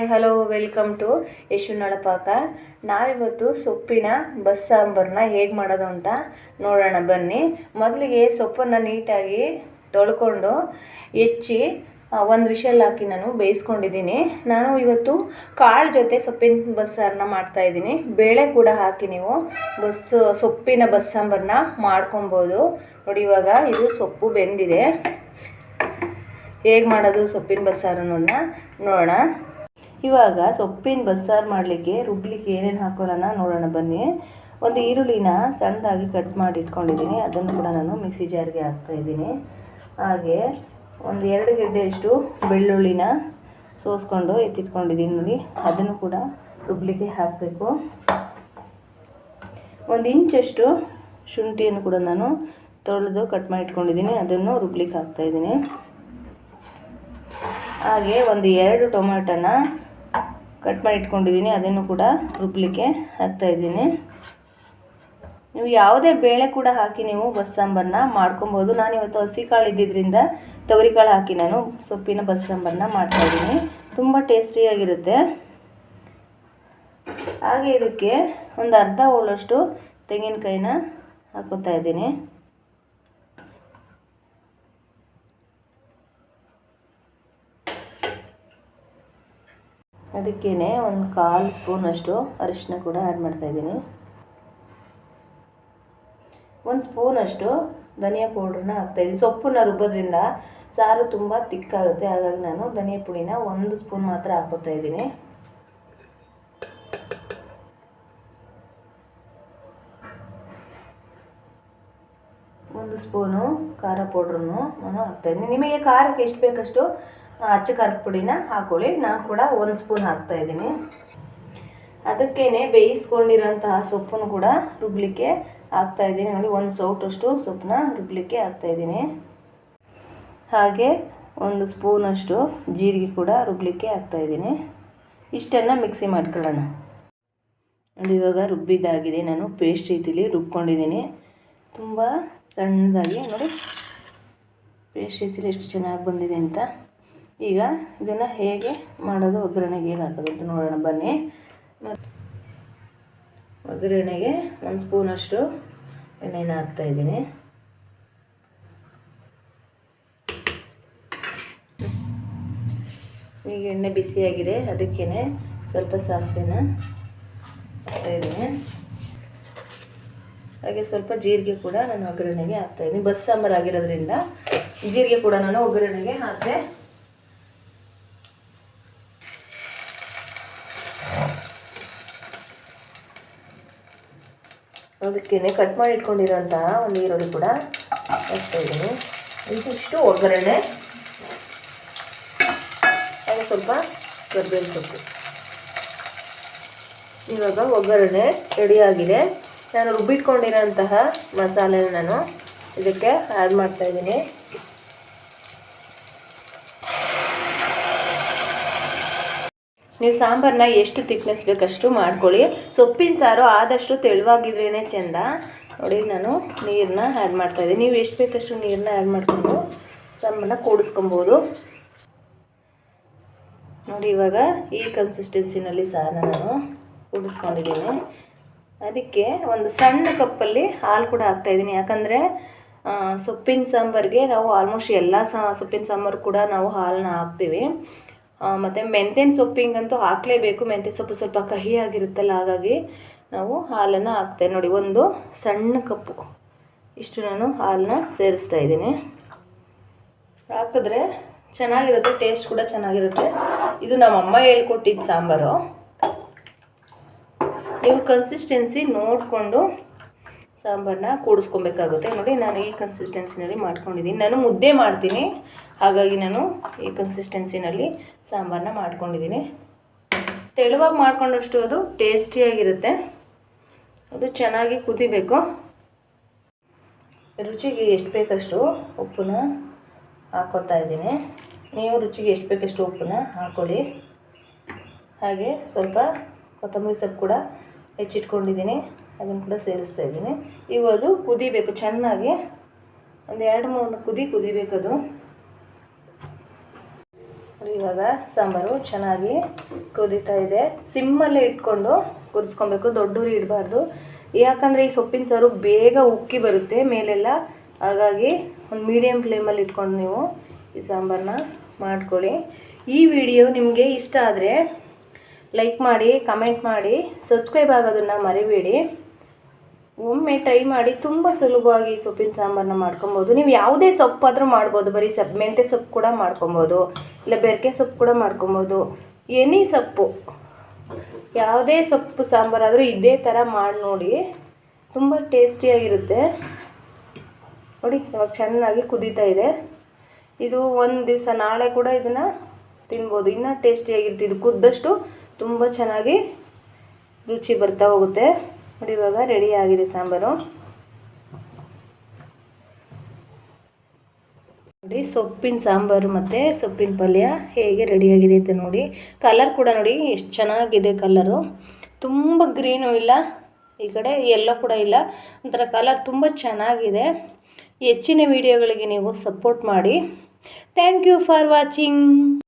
Hi, hello, welcome to ಯಶುನಾಳ ಪಾಕ ನಾವಿವತ್ತು ಸೊಪ್ಪಿನ ಬಸ್ ಸಾಂಬಾರನ್ನ ಹೇಗೆ ಮಾಡೋದು ಅಂತ ನೋಡೋಣ. ಬನ್ನಿ. ಮೊದಲಿಗೆ ಸೊಪ್ಪನ್ನು ನೀಟಾಗಿ ತೊಳ್ಕೊಂಡು ಹೆಚ್ಚಿ ಒಂದು ವಿಷಲ್ ಹಾಕಿ ನಾನು ಬೇಯಿಸ್ಕೊಂಡಿದ್ದೀನಿ. ನಾನು ಇವತ್ತು ಕಾಳು ಜೊತೆ ಸೊಪ್ಪಿನ ಬಸ್ಸಾರನ್ನ ಮಾಡ್ತಾಯಿದ್ದೀನಿ ಬೇಳೆ ಕೂಡ ಹಾಕಿ ನೀವು ಬಸ್ಸು ಸೊಪ್ಪಿನ ಬಸ್ಸಾಂಬಾರನ್ನ ಮಾಡ್ಕೊಬೋದು. ನೋಡಿ, ಇವಾಗ ಇದು ಸೊಪ್ಪು ಬೆಂದಿದೆ. ಹೇಗೆ ಮಾಡೋದು ಸೊಪ್ಪಿನ ಬಸ್ಸಾರು ನೋಡೋಣ. ಇವಾಗ ಸೊಪ್ಪಿನ ಬಸ್ಸಾರು ಮಾಡಲಿಕ್ಕೆ ರುಬ್ಲಿಕ್ಕೆ ಏನೇನು ಹಾಕೊಳ್ಳೋಣ ನೋಡೋಣ ಬನ್ನಿ. ಒಂದು ಈರುಳ್ಳಿನ ಸಣ್ಣದಾಗಿ ಕಟ್ ಮಾಡಿ ಇಟ್ಕೊಂಡಿದ್ದೀನಿ. ಅದನ್ನು ಕೂಡ ನಾನು ಮಿಕ್ಸಿ ಜಾರ್ಗೆ ಹಾಕ್ತಾಯಿದ್ದೀನಿ ಹಾಗೆ ಒಂದು ಎರಡು ಗೆಡ್ಡೆಯಷ್ಟು ಬೆಳ್ಳುಳ್ಳಿನ ಸೋಸ್ಕೊಂಡು ಎತ್ತಿಟ್ಕೊಂಡಿದ್ದೀನಿ ನೋಡಿ. ಅದನ್ನು ಕೂಡ ರುಬ್ಲಿಕ್ಕೆ ಹಾಕಬೇಕು. ಒಂದು ಇಂಚಷ್ಟು ಶುಂಠಿಯನ್ನು ಕೂಡ ನಾನು ತೊಳೆದು ಕಟ್ ಮಾಡಿ ಇಟ್ಕೊಂಡಿದ್ದೀನಿ. ಅದನ್ನು ರುಬ್ಲಿಕ್ಕೆ ಹಾಕ್ತಾಯಿದ್ದೀನಿ ಹಾಗೆ ಒಂದು ಎರಡು ಟೊಮೆಟೊನ ಕಟ್ ಮಾಡಿ ಇಟ್ಕೊಂಡಿದ್ದೀನಿ ಅದನ್ನು ಕೂಡ ರುಬ್ಬಲಿಕ್ಕೆ ಹಾಕ್ತಾ ಇದ್ದೀನಿ. ನೀವು ಯಾವುದೇ ಬೇಳೆ ಕೂಡ ಹಾಕಿ ನೀವು ಬಸ್ ಸಾಂಬಾರನ್ನ ಮಾಡ್ಕೊಬೋದು. ನಾನು ಇವತ್ತು ಹಸಿ ಕಾಳು ಇದ್ದಿದ್ದರಿಂದ ತೊಗರಿ ಕಾಳು ಹಾಕಿ ನಾನು ಸೊಪ್ಪಿನ ಬಸ್ಸಾಂಬಾರನ್ನ ಮಾಡ್ತಾ ಮಾಡ್ತಾಯಿದ್ದೀನಿ ತುಂಬ ಟೇಸ್ಟಿಯಾಗಿರುತ್ತೆ ಹಾಗೆ ಇದಕ್ಕೆ ಒಂದು ಅರ್ಧ ಹೋಳಷ್ಟು ತೆಂಗಿನಕಾಯಿನ ಹಾಕೋತಾ ಇದ್ದೀನಿ. ಅದಕ್ಕೇ ಒಂದು ಕಾಲು ಸ್ಪೂನಷ್ಟು ಅರಿಶಿನ ಕೂಡ ಆ್ಯಡ್ ಮಾಡ್ತಾಯಿದ್ದೀನಿ ಒಂದು ಸ್ಪೂನಷ್ಟು ಧನಿಯಾ ಪೌಡ್ರನ್ನ ಹಾಕ್ತಾಯಿದ್ದೀನಿ ಸೊಪ್ಪನ್ನ ರುಬ್ಬೋದ್ರಿಂದ ಸಾರು ತುಂಬ ತಿಕ್ಕಾಗುತ್ತೆ ಹಾಗಾಗಿ ನಾನು ಧನಿಯಾ ಪುಡಿನ ಒಂದು ಸ್ಪೂನ್ ಮಾತ್ರ ಹಾಕೋತಾ ಇದ್ದೀನಿ. ಒಂದು ಸ್ಪೂನು ಖಾರ ಪೌಡ್ರನ್ನು ನಾನು ಹಾಕ್ತಾಯಿದ್ದೀನಿ ನಿಮಗೆ ಖಾರಕ್ಕೆ ಎಷ್ಟು ಬೇಕಷ್ಟು ಅಚ್ಚ ಖಾರದ ಪುಡಿನ ಹಾಕೊಳ್ಳಿ. ನಾನು ಕೂಡ ಒಂದು ಸ್ಪೂನ್ ಹಾಕ್ತಾಯಿದ್ದೀನಿ ಅದಕ್ಕೇ ಬೇಯಿಸ್ಕೊಂಡಿರೋಂತಹ ಸೊಪ್ಪನ್ನು ಕೂಡ ರುಬ್ಲಿಕ್ಕೆ ಹಾಕ್ತಾಯಿದ್ದೀನಿ ನೋಡಿ, ಒಂದು ಸೌಟಷ್ಟು ಸೊಪ್ಪನ್ನ ರುಬ್ಲಿಕ್ಕೆ ಹಾಕ್ತಾಯಿದ್ದೀನಿ ಹಾಗೆ ಒಂದು ಸ್ಪೂನಷ್ಟು ಜೀರಿಗೆ ಕೂಡ ರುಬ್ಲಿಕ್ಕೆ ಹಾಕ್ತಾಯಿದ್ದೀನಿ ಇಷ್ಟನ್ನು ಮಿಕ್ಸಿ ಮಾಡ್ಕೊಳ್ಳೋಣ. ನೋಡಿ, ಇವಾಗ ರುಬ್ಬಿದ್ದಾಗಿದೆ. ನಾನು ಪೇಸ್ಟ್ ರೀತಿಲಿ ರುಬ್ಕೊಂಡಿದ್ದೀನಿ. ತುಂಬ ಸಣ್ಣದಾಗಿ, ನೋಡಿ, ಪೇಸ್ಟ್ ರೀತಿಲಿ ಎಷ್ಟು ಚೆನ್ನಾಗಿ ಬಂದಿದೆ ಅಂತ. ಈಗ ಇದನ್ನು ಹೇಗೆ ಮಾಡೋದು? ಒಗ್ಗರಣೆಗೆ ಹೇಗೆ ಹಾಕೋದು ಅಂತ ನೋಡೋಣ. ಬನ್ನಿ. ಮತ್ತು ಒಗ್ಗರಣೆಗೆ ಒಂದು ಸ್ಪೂನಷ್ಟು ಎಣ್ಣೆನ ಹಾಕ್ತಾಯಿದ್ದೀನಿ ಈಗ ಎಣ್ಣೆ ಬಿಸಿಯಾಗಿದೆ ಅದಕ್ಕೇ ಸ್ವಲ್ಪ ಸಾಸಿವೆನ ಹಾಕ್ತಾಯಿದ್ದೀನಿ ಹಾಗೆ ಸ್ವಲ್ಪ ಜೀರಿಗೆ ಕೂಡ ನಾನು ಒಗ್ಗರಣೆಗೆ ಹಾಕ್ತಾಯಿದ್ದೀನಿ ಬಸ್ ಸಾಂಬಾರು ಆಗಿರೋದ್ರಿಂದ ಜೀರಿಗೆ ಕೂಡ ನಾನು ಒಗ್ಗರಣೆಗೆ ಹಾಕಿದೆ ಅದಕ್ಕೇ ಕಟ್ ಮಾಡಿ ಇಟ್ಕೊಂಡಿರೋಂತಹ ಒಂದು ಈರುಳ್ಳಿ ಕೂಡ ಹಾಕ್ತಾಯಿದ್ದೀನಿ ಇಂತಿಷ್ಟು ಒಗ್ಗರಣೆ. ಹಾಗೆ ಸ್ವಲ್ಪ ಕರ್ಬೇವಿನ ಸೊಪ್ಪು ಇವಾಗ ಒಗ್ಗರಣೆ ರೆಡಿಯಾಗಿದೆ ನಾನು ರುಬ್ಬಿಟ್ಕೊಂಡಿರೋಂತಹ ಮಸಾಲೆನ ನಾನು ಇದಕ್ಕೆ ಆ್ಯಡ್ ಮಾಡ್ತಾಯಿದ್ದೀನಿ ನೀವು ಸಾಂಬಾರನ್ನ ಎಷ್ಟು ತಿಕ್ನೆಸ್ ಬೇಕಷ್ಟು ಮಾಡ್ಕೊಳ್ಳಿ. ಸೊಪ್ಪಿನ ಸಾರು ಆದಷ್ಟು ತೆಳುವಾಗಿದ್ರೇ ಚೆಂದ. ನೋಡಿ, ನಾನು ನೀರನ್ನ ಆ್ಯಡ್ ಮಾಡ್ತಾಯಿದ್ದೀನಿ ನೀವು ಎಷ್ಟು ಬೇಕಷ್ಟು ನೀರನ್ನ ಆ್ಯಡ್ ಮಾಡಿಕೊಂಡು ಸಾಂಬಾರನ್ನ ಕೂಡಿಸ್ಕೊಬೋದು. ನೋಡಿ, ಇವಾಗ ಈ ಕನ್ಸಿಸ್ಟೆನ್ಸಿನಲ್ಲಿ ಸಾರನ್ನ ನಾನು ಕೂಡಿಸ್ಕೊಂಡಿದ್ದೀನಿ. ಅದಕ್ಕೆ ಒಂದು ಸಣ್ಣ ಕಪ್ಪಲ್ಲಿ ಹಾಲು ಕೂಡ ಹಾಕ್ತಾಯಿದ್ದೀನಿ ಯಾಕಂದರೆ ಸೊಪ್ಪಿನ ಸಾಂಬಾರಿಗೆ ನಾವು ಆಲ್ಮೋಸ್ಟ್ ಎಲ್ಲ ಸೊಪ್ಪಿನ ಸಾಂಬಾರು ಕೂಡ ನಾವು ಹಾಲನ್ನ ಹಾಕ್ತೀವಿ. ಮತ್ತು ಮೆಂತ್ಯನ ಸೊಪ್ಪಿಂಗಂತೂ ಹಾಕಲೇಬೇಕು. ಮೆಂತ್ಯ ಸೊಪ್ಪು ಸ್ವಲ್ಪ ಕಹಿಯಾಗಿರುತ್ತಲ್ಲ ಹಾಗಾಗಿ ನಾವು ಹಾಲನ್ನು ಹಾಕ್ತೇವೆ. ನೋಡಿ, ಒಂದು ಸಣ್ಣ ಕಪ್ಪು. ಇಷ್ಟು ನಾನು ಹಾಲನ್ನ ಸೇರಿಸ್ತಾ ಇದ್ದೀನಿ. ಹಾಕಿದ್ರೆ ಚೆನ್ನಾಗಿರುತ್ತೆ ಟೇಸ್ಟ್ ಕೂಡ ಚೆನ್ನಾಗಿರುತ್ತೆ. ಇದು ನಮ್ಮಮ್ಮ ಹೇಳ್ಕೊಟ್ಟಿದ್ದ ಸಾಂಬಾರು. ನೀವು ಕನ್ಸಿಸ್ಟೆನ್ಸಿ ನೋಡಿಕೊಂಡು ಸಾಂಬಾರನ್ನ ಕೂಡಿಸ್ಕೊಬೇಕಾಗುತ್ತೆ. ನೋಡಿ, ನಾನು ಈ ಕನ್ಸಿಸ್ಟೆನ್ಸಿನಲ್ಲಿ ಮಾಡ್ಕೊಂಡಿದ್ದೀನಿ. ನಾನು ಮುದ್ದೆ ಮಾಡ್ತೀನಿ. ಹಾಗಾಗಿ ನಾನು ಈ ಕನ್ಸಿಸ್ಟೆನ್ಸಿನಲ್ಲಿ ಸಾಂಬಾರನ್ನ ಮಾಡ್ಕೊಂಡಿದ್ದೀನಿ. ತೆಳುವಾಗಿ ಮಾಡ್ಕೊಂಡಷ್ಟು ಅದು ಟೇಸ್ಟಿಯಾಗಿರುತ್ತೆ. ಅದು ಚೆನ್ನಾಗಿ ಕುದಿಬೇಕು. ರುಚಿಗೆ ಎಷ್ಟು ಬೇಕಷ್ಟು ಉಪ್ಪನ್ನ ಹಾಕೋತಾ ಇದ್ದೀನಿ. ನೀವು ರುಚಿಗೆ ಎಷ್ಟು ಬೇಕಷ್ಟು ಉಪ್ಪನ್ನ ಹಾಕ್ಕೊಳ್ಳಿ ಹಾಗೆ ಸ್ವಲ್ಪ ಕೊತ್ತಂಬರಿ ಸೊಪ್ಪು ಕೂಡ ಹೆಚ್ಚಿಟ್ಕೊಂಡಿದ್ದೀನಿ. ಅದನ್ನು ಕೂಡ ಸೇರಿಸ್ತಾ ಇದ್ದೀನಿ. ಈಗ ಅದು ಕುದಿಬೇಕು ಚೆನ್ನಾಗಿ ಒಂದು ಎರಡು, ಮೂರು ಕುದಿ ಕುದಿಬೇಕದು ಇವಾಗ ಸಾಂಬಾರು ಚೆನ್ನಾಗಿ ಕುದೀತಾ ಇದೆ. ಸಿಮ್ಮಲ್ಲೇ ಇಟ್ಕೊಂಡು ಕುದಿಸ್ಕೊಬೇಕು ದೊಡ್ಡೂರಿ ಇಡಬಾರ್ದು. ಯಾಕಂದರೆ ಈ ಸೊಪ್ಪಿನ ಸಾರು ಬೇಗ ಉಕ್ಕಿ ಬರುತ್ತೆ, ಮೇಲೆಲ್ಲ. ಹಾಗಾಗಿ ಒಂದು ಮೀಡಿಯಮ್ ಫ್ಲೇಮಲ್ಲಿ ಇಟ್ಕೊಂಡು ನೀವು ಈ ಸಾಂಬಾರನ್ನ ಮಾಡ್ಕೊಳ್ಳಿ. ಈ ವಿಡಿಯೋ ನಿಮಗೆ ಇಷ್ಟ ಆದರೆ ಲೈಕ್ ಮಾಡಿ ಕಮೆಂಟ್ ಮಾಡಿ ಸಬ್ಸ್ಕ್ರೈಬ್ ಆಗೋದನ್ನು ಮರಿಬೇಡಿ. ಒಮ್ಮೆ ಟ್ರೈ ಮಾಡಿ ತುಂಬ ಸುಲಭವಾಗಿ ಸೊಪ್ಪಿನ ಸಾಂಬಾರನ್ನ ಮಾಡ್ಕೊಬೋದು. ನೀವು ಯಾವುದೇ ಸೊಪ್ಪಾದರೂ ಮಾಡ್ಬೋದು. ಬರೀ ಸೊಪ್ಪು ಮೆಂತೆ ಸೊಪ್ಪು ಕೂಡ ಮಾಡ್ಕೊಬೋದು. ಇಲ್ಲ ಬೆರಕೆ ಸೊಪ್ಪು ಕೂಡ ಮಾಡ್ಕೊಬೋದು. ಎನಿ ಸೊಪ್ಪು, ಯಾವುದೇ ಸೊಪ್ಪು ಸಾಂಬಾರಾದರೂ ಇದೇ ಥರ ಮಾಡಿ ನೋಡಿ. ತುಂಬ ಟೇಸ್ಟಿಯಾಗಿರುತ್ತೆ. ನೋಡಿ, ಇವಾಗ ಚೆನ್ನಾಗಿ ಕುದೀತಾ ಇದೆ. ಇದು ಒಂದು ದಿವಸ, ನಾಳೆ ಕೂಡ ಇದನ್ನು ತಿನ್ಬೋದು. ಇನ್ನೂ ಟೇಸ್ಟಿಯಾಗಿರುತ್ತೆ. ಇದು ಕುದ್ದಷ್ಟು ತುಂಬ ಚೆನ್ನಾಗಿ ರುಚಿ ಬರ್ತಾ ಹೋಗುತ್ತೆ. ನೋಡಿ ಇವಾಗ ಆಗಿದೆ ಸಾಂಬಾರು. ನೋಡಿ, ಸೊಪ್ಪಿನ ಸಾಂಬಾರು ಮತ್ತು ಸೊಪ್ಪಿನ ಪಲ್ಯ ಹೇಗೆ ರೆಡಿಯಾಗಿದೆ ಅಂತ ನೋಡಿ. ಕಲರ್ ಕೂಡ ನೋಡಿ, ಎಷ್ಟು ಚೆನ್ನಾಗಿದೆ ಕಲರು ತುಂಬ ಗ್ರೀನು ಇಲ್ಲ, ಈ ಕಡೆ ಎಲ್ಲೋ ಕೂಡ ಇಲ್ಲ. ಒಂಥರ ಕಲರ್ ತುಂಬ ಚೆನ್ನಾಗಿದೆ. ಹೆಚ್ಚಿನ ವೀಡಿಯೋಗಳಿಗೆ ನೀವು ಸಪೋರ್ಟ್ ಮಾಡಿ. Thank you for watching